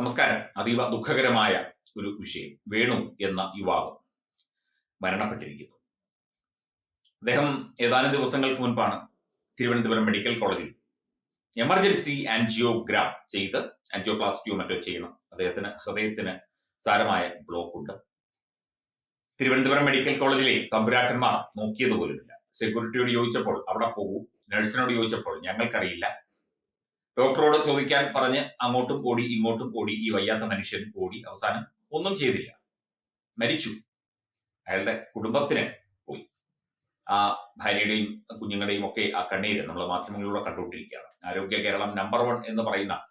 നമസ്കാരം. അതീവ ദുഃഖകരമായ ഒരു വിഷയം. വേണു എന്ന യുവാവ് മരണപ്പെട്ടിരിക്കുന്നു. അദ്ദേഹം ഏതാനും ദിവസങ്ങൾക്ക് മുൻപാണ് തിരുവനന്തപുരം മെഡിക്കൽ കോളേജിൽ എമർജൻസി ആൻജിയോഗ്രാം ചെയ്ത് ആൻജിയോപ്ലാസ്റ്റിയോ മറ്റോ ചെയ്യണം. അദ്ദേഹത്തിന് ഹൃദയത്തിന് സാരമായ ബ്ലോക്ക് ഉണ്ട് തിരുവനന്തപുരം മെഡിക്കൽ കോളേജിലെ തമ്പുരാക്കന്മാർ നോക്കിയത് നോക്കിയതുപോലുമില്ല. സെക്യൂരിറ്റിയോട് ചോദിച്ചപ്പോൾ അവിടെ പോകൂ? നഴ്സിനോട് ചോദിച്ചപ്പോൾ ഞങ്ങൾക്കറിയില്ല. ഡോക്ടറോട് ചോദിക്കാൻ പറഞ്ഞ് അങ്ങോട്ടും ഓടി ഇങ്ങോട്ടും ഓടി ഈ വയ്യാത്ത മനുഷ്യൻ ഓടി. അവസാനം ഒന്നും ചെയ്തില്ല. മരിച്ചു. അയാളുടെ കുടുംബത്തിന് പോയി. ആ ഭാര്യയുടെയും കുഞ്ഞുങ്ങളുടെയും ഒക്കെ ആ കണ്ണീര് നമ്മൾ മാധ്യമങ്ങളിലൂടെ കണ്ടുകൊണ്ടിരിക്കുകയാണ്. ആരോഗ്യ കേരളം നമ്പർ വൺ എന്ന് പറയുന്ന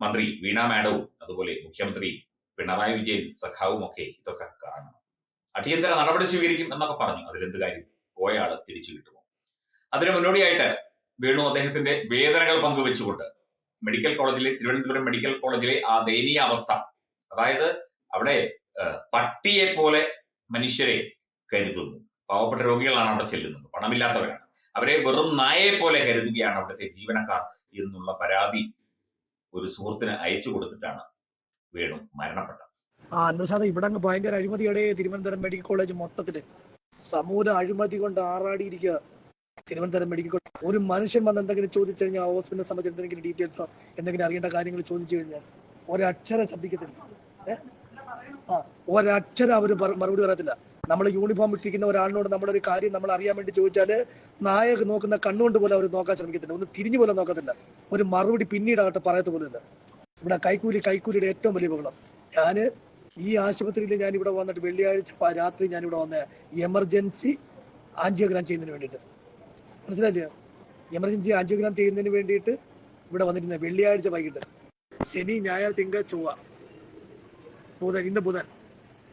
മന്ത്രി വീണ മാഡവും അതുപോലെ മുഖ്യമന്ത്രി പിണറായി വിജയൻ സഖാവും ഒക്കെ ഇതൊക്കെ കാണണം. അടിയന്തര നടപടി സ്വീകരിക്കും എന്നൊക്കെ പറഞ്ഞു. അതിലെന്ത് കാര്യം? പോയ ആൾ തിരിച്ചു കിട്ടുമോ? അതിന് മുന്നോടിയായിട്ട് വേണു അദ്ദേഹത്തിന്റെ വേദനകൾ പങ്കുവെച്ചുകൊണ്ട് മെഡിക്കൽ കോളേജിലെ തിരുവനന്തപുരം മെഡിക്കൽ കോളേജിലെ ആ ദയനീയ അവസ്ഥ അതായത് അവിടെ പട്ടിയെ പോലെ മനുഷ്യരെ കരുതുന്നു. പാവപ്പെട്ട രോഗികളാണ് അവിടെ ചെല്ലുന്നത്. പണമില്ലാത്തവരാണ്. അവരെ വെറും നായയെ പോലെ കരുതുകയാണ് അവിടുത്തെ ജീവനക്കാർ എന്നുള്ള പരാതി ഒരു സുഹൃത്തിന് അയച്ചു കൊടുത്തിട്ടാണ് വേണു മരണപ്പെട്ടത്. ആ അന്വേഷണ ഇവിടെ അങ്ങ് ഭയങ്കര അഴിമതിയുടെ തിരുവനന്തപുരം മെഡിക്കൽ കോളേജ് മൊത്തത്തിൽ. സമൂല അഴിമതി കൊണ്ട് ആറാടിയിരിക്കുക. തിരുവനന്തപുരം മെഡിക്കൽ കോളേജ് ഒരു മനുഷ്യൻ വന്ന് എന്തെങ്കിലും ചോദിച്ചു കഴിഞ്ഞാൽ ഹോസ്പിറ്റലിനെ സംബന്ധിച്ച് എന്തെങ്കിലും ഡീറ്റെയിൽസോ എന്തെങ്കിലും അറിയേണ്ട കാര്യങ്ങൾ ചോദിച്ചു കഴിഞ്ഞാൽ ഒരക്ഷരം ശബ്ദിക്കത്തില്ല? ആ ഒരക്ഷരം അവർ മറുപടി പറയത്തില്ല. നമ്മൾ യൂണിഫോം ഇട്ടിരിക്കുന്ന ഒരാളിനോട് നമ്മുടെ ഒരു കാര്യം നമ്മൾ അറിയാൻ വേണ്ടി ചോദിച്ചാൽ നായക നോക്കുന്ന കണ്ണുകൊണ്ട് പോലും അവർ നോക്കാൻ ശ്രമിക്കത്തില്ല. ഒന്ന് തിരിഞ്ഞു പോലും നോക്കത്തില്ല. ഒരു മറുപടി പിന്നീടാകട്ടെ പറയത്ത പോലും ഇല്ല. ഇവിടെ കൈക്കൂലി കൈക്കൂലിയുടെ ഏറ്റവും വലിയ ബഹളം ഞാൻ ഈ ആശുപത്രിയിൽ ഞാൻ ഇവിടെ വന്നിട്ട് വെള്ളിയാഴ്ച രാത്രി ഞാൻ ഇവിടെ വന്ന എമർജൻസി ആൻജിയോഗ്രാം ചെയ്യുന്നതിന് വേണ്ടിയിട്ട്. മനസ്സിലായില്ലേ? എമർജൻസി ആൻജിയോഗ്രാം ചെയ്യുന്നതിന് വേണ്ടിയിട്ട് ഇവിടെ വന്നിരുന്ന വെള്ളിയാഴ്ച വൈകിട്ട് ശനി ഞായർ തിങ്കൾ ചൊവ്വ ബുധൻ ഇന്ന് ബുധൻ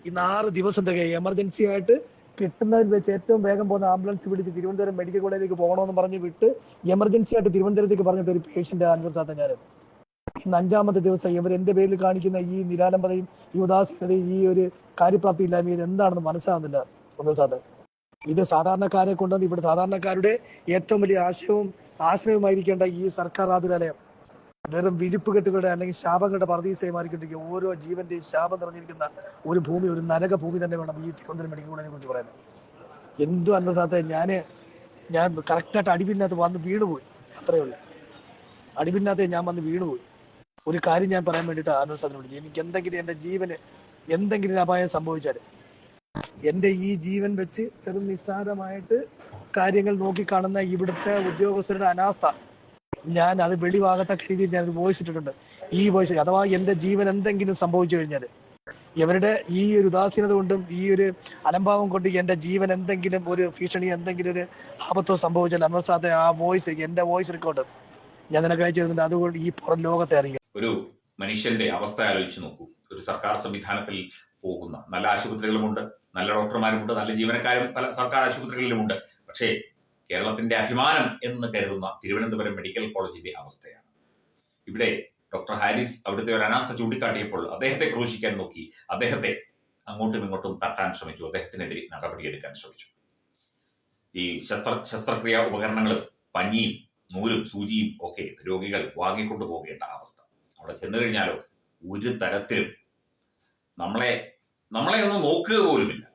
ഇന്ന് ആറ് ദിവസം തികയും. എമർജൻസി ആയിട്ട് കിട്ടുന്നതിൽ വെച്ച് ഏറ്റവും വേഗം പോകുന്ന ആംബുലൻസ് പിടിച്ച് തിരുവനന്തപുരം മെഡിക്കൽ കോളേജിലേക്ക് പോകണമെന്ന് പറഞ്ഞ് വിട്ട് എമർജൻസി ആയിട്ട് തിരുവനന്തപുരത്തേക്ക് പറഞ്ഞിട്ട് ഒരു പേഷ്യന്റ് അനുഭവസാത്ത ഞാൻ ഇന്ന് അഞ്ചാമത്തെ ദിവസം ഇവർ എന്റെ പേരിൽ കാണിക്കുന്ന ഈ നിരാലംബതയും ഈ ഉദാസീനതയും ഈ ഒരു കാര്യപ്രാപ്തി ഇല്ലായ്മ ഇത് എന്താണെന്ന് മനസ്സിലാവുന്നില്ല അനുഭവസാത്ത് ഇത് സാധാരണക്കാരെ കൊണ്ടുവന്ന് ഇവിടെ സാധാരണക്കാരുടെ ഏറ്റവും വലിയ ആശയവും ആശ്രയവുമായിരിക്കേണ്ട ഈ സർക്കാർ ആതുരാലയം. വെറും വിരിപ്പ് കെട്ടുകളുടെ അല്ലെങ്കിൽ ശാപങ്ങളുടെ പർദീസയെ മാറിക്കൊണ്ടിരിക്കുക ഓരോ ജീവന്റെയും ശാപം നിറഞ്ഞിരിക്കുന്ന ഒരു ഭൂമി ഒരു നരക ഭൂമി തന്നെ വേണം ഈ തിരുവനന്തപുരം മെഡിക്കൽ കോളേജിനെ കുറിച്ച് പറയുന്നത് എന്തു അന്വേഷണത്തെ ഞാൻ ഞാൻ കറക്റ്റായിട്ട് അടിപിന്നകത്ത് വന്ന് വീണുപോയി. അത്രയേ ഉള്ളൂ. അടിപിന്നകത്ത് ഞാൻ വന്ന് വീണുപോയി. ഒരു കാര്യം ഞാൻ പറയാൻ വേണ്ടിയിട്ട് അന്വേഷണത്തിന് വിളിച്ചു. എനിക്ക് എന്തെങ്കിലും എന്റെ ജീവന് എന്തെങ്കിലും അപായം സംഭവിച്ചാൽ എന്റെ ഈ ജീവൻ വെച്ച് ചെറു നിസ്സാരമായിട്ട് കാര്യങ്ങൾ നോക്കിക്കാണുന്ന ഇവിടുത്തെ ഉദ്യോഗസ്ഥരുടെ അനാസ്ഥ. ഞാൻ അത് വെളിവാകത്തക്ക രീതിയിൽ ഞാൻ ഇട്ടിട്ടുണ്ട്. ഈ വോയിസ് അഥവാ എന്റെ ജീവൻ എന്തെങ്കിലും സംഭവിച്ചു കഴിഞ്ഞാൽ ഇവരുടെ ഈ ഒരു ഉദാസീനത കൊണ്ടും ഈ ഒരു അലംഭാവം കൊണ്ട് എന്റെ ജീവൻ എന്തെങ്കിലും ഒരു ഭീഷണി എന്തെങ്കിലും ഒരു ആപത്തോ സംഭവിച്ചാൽ അമർ അമർസാത്തെ ആ വോയിസ് എന്റെ വോയിസ് റെക്കോർഡ് ഞാൻ നിനക്ക് അയച്ചു തരുന്നുണ്ട്. അതുകൊണ്ട് ഈ പുറം ലോകത്തെ അറിയാം ഒരു മനുഷ്യന്റെ അവസ്ഥ ആലോചിച്ച് നോക്കൂ. ഒരു സർക്കാർ സംവിധാനത്തിൽ പോകുന്ന നല്ല ആശുപത്രികളുമുണ്ട്. നല്ല ഡോക്ടർമാരുമുണ്ട് നല്ല ജീവനക്കാരും പല സർക്കാർ ആശുപത്രികളിലുമുണ്ട് പക്ഷേ കേരളത്തിന്റെ അഭിമാനം എന്ന് കരുതുന്ന തിരുവനന്തപുരം മെഡിക്കൽ കോളേജിന്റെ അവസ്ഥയാണ്. ഇവിടെ ഡോക്ടർ ഹാരിസ് അവിടുത്തെ ഒരു അനാസ്ഥ ചൂണ്ടിക്കാട്ടിയപ്പോൾ അദ്ദേഹത്തെ ക്രൂശിക്കാൻ നോക്കി. അദ്ദേഹത്തെ അങ്ങോട്ടും ഇങ്ങോട്ടും തട്ടാൻ ശ്രമിച്ചു. അദ്ദേഹത്തിനെതിരെ നടപടിയെടുക്കാൻ ശ്രമിച്ചു. ഈ ശസ്ത്ര ശസ്ത്രക്രിയാ ഉപകരണങ്ങളും പഞ്ഞിയും നൂലും സൂചിയും ഒക്കെ രോഗികൾ വാങ്ങിക്കൊണ്ടു പോകേണ്ട അവസ്ഥ. അവിടെ ചെന്നു കഴിഞ്ഞാലോ ഒരു തരത്തിലും നമ്മളെ നമ്മളെ ഒന്ന് നോക്കുക പോലുമില്ല.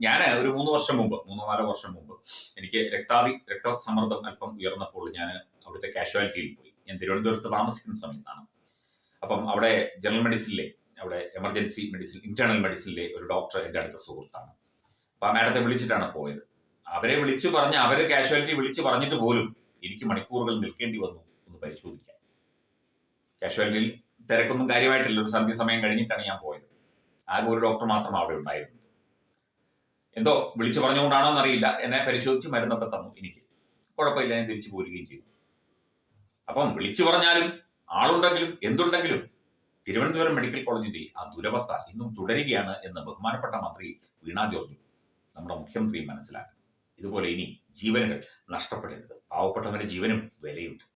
ഞാൻ ഒരു മൂന്ന് വർഷം മുമ്പ് മൂന്നോ നാലോ വർഷം മുമ്പ് എനിക്ക് രക്താതി രക്തസമ്മർദ്ദം അല്പം ഉയർന്നപ്പോൾ ഞാൻ അവിടുത്തെ കാഷ്വാലിറ്റിയിൽ പോയി. ഞാൻ തിരുവനന്തപുരത്ത് താമസിക്കുന്ന സമയത്താണ്. അപ്പം അവിടെ ജനറൽ മെഡിസിനിലെ അവിടെ എമർജൻസി മെഡിസിൻ ഇന്റേണൽ മെഡിസിനിലെ ഒരു ഡോക്ടർ എന്റെ അടുത്ത സുഹൃത്താണ്. അപ്പൊ ആ മാഡത്തെ വിളിച്ചിട്ടാണ് പോയത്. അവരെ വിളിച്ച് പറഞ്ഞ് അവരെ കാഷ്വാലിറ്റി വിളിച്ച് പറഞ്ഞിട്ട് പോലും എനിക്ക് മണിക്കൂറുകൾ നിൽക്കേണ്ടി വന്നു ഒന്ന് പരിശോധിക്കാൻ. കാഷ്വാലിറ്റിയിൽ തിരക്കൊന്നും കാര്യമായിട്ടില്ല. ഒരു സന്ധ്യ സമയം കഴിഞ്ഞിട്ടാണ് ഞാൻ പോയത്. ആകെ ഒരു ഡോക്ടർ മാത്രമാണ് അവിടെ ഉണ്ടായിരുന്നത്. എന്തോ വിളിച്ചു പറഞ്ഞുകൊണ്ടാണോ എന്നറിയില്ല. എന്നെ പരിശോധിച്ച് മരുന്നൊക്കെ തന്നു എനിക്ക്. കുഴപ്പമില്ല ഞാൻ തിരിച്ചു പോരുകയും ചെയ്തു. അപ്പം വിളിച്ചു പറഞ്ഞാലും ആളുണ്ടെങ്കിലും എന്തുണ്ടെങ്കിലും തിരുവനന്തപുരം മെഡിക്കൽ കോളേജിന്റെ ആ ദുരവസ്ഥ ഇന്നും തുടരുകയാണ് എന്ന് ബഹുമാനപ്പെട്ട മന്ത്രി വീണ ജോർജ് നമ്മുടെ മുഖ്യമന്ത്രിയും മനസ്സിലാക്കി. ഇതുപോലെ ഇനി ജീവനുകൾ നഷ്ടപ്പെടരുത്. പാവപ്പെട്ടവരുടെ ജീവനും വിലയുണ്ട്.